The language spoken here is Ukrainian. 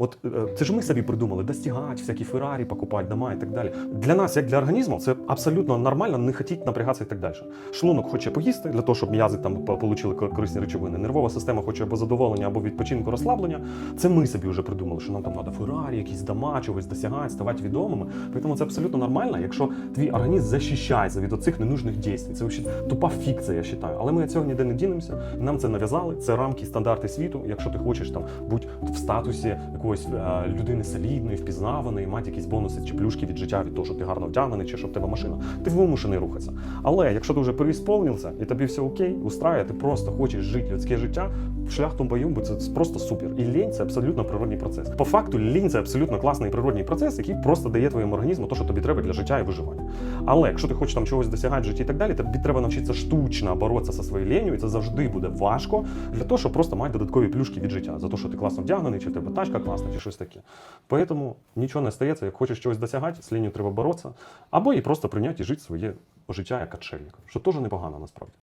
От е, це ж ми собі придумали достигати, всякі Феррарі, покупати дома і так далі. Для нас, як для організму, це абсолютно нормально не хотіти напрягатися і так далі. Шлунок хоче поїсти для того, щоб м'язи там по- получили корисні речовини. Нервова система хоче або задоволення, або відпочинку, розслаблення. Це ми собі вже придумали, що нам там треба Феррарі, якісь дома, чогось досягати, ставати відомими. Тому це абсолютно нормально, якщо твій організм захищається від оцих ненужних дій. Це взагалі тупа фікція, я вважаю. Але ми цього ніде не дінемося. Нам це нав'язали. Це рамки, стандарти світу. Якщо ти хочеш там бути в статусі якоїсь е, людини солідної, впізнаваної, мати якісь бонуси чи плюшки від життя від того, що ти гарно вдягнений, чи що в тебе машина, ти вимушений рухатися. Але якщо ти вже переісполнився і тобі все окей, устраює, ти просто хочеш жити людське життя, шлях тумбою, бо це просто супер. І лінь це абсолютно природний процес. По факту, лінь це абсолютно класний природний процес, який просто дає твоєму організму те, що тобі треба для життя і виживання. Але якщо ти хочеш там чогось досягати в житті і так далі, тобі треба навчитися штучно боротися зі своєю лінію, і це завжди буде важко для того, щоб просто мати додаткові плюшки від життя за те, що ти класно вдягнений, чи в тебе тачка класна, чи щось таке. Поэтому нічого не стається, як хочеш чогось досягати, з лінією треба боротися, або і просто прийняти і жити своє життя як отшельник, що теж непогано насправді.